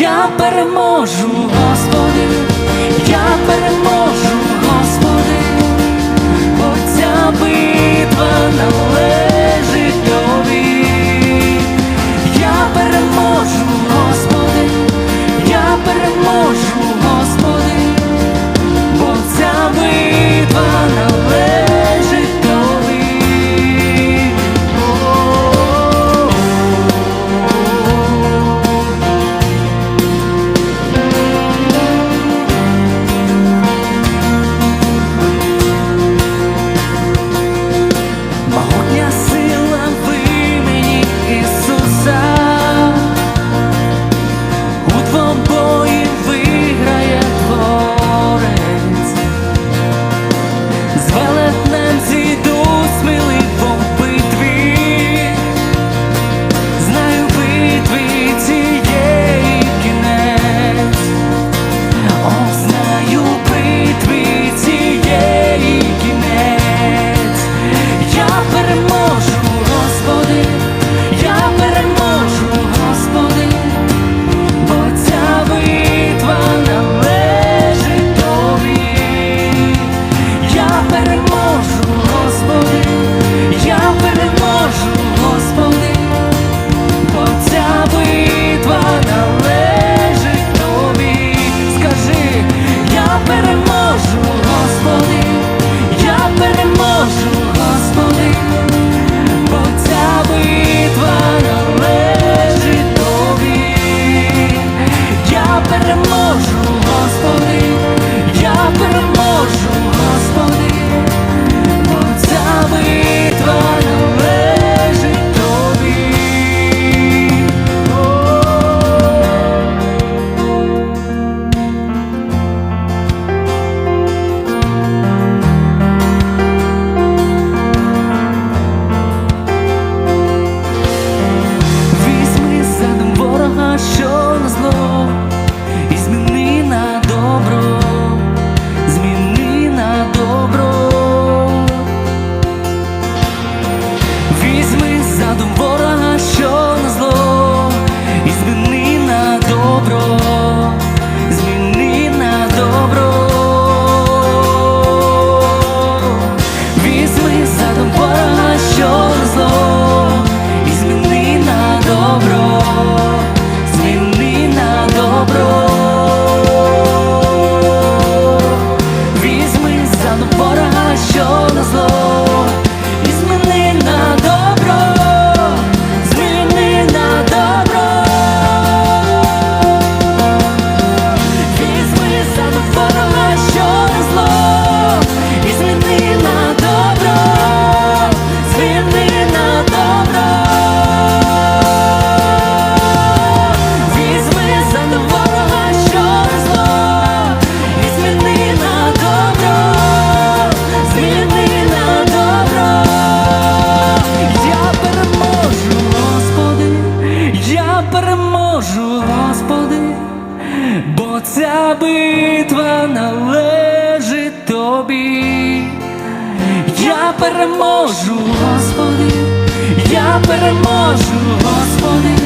я переможу, Господи, я переможу, Господи, бо ця битва належить. hermoso. битва належить тобі, я переможу, Господи, я переможу, Господи.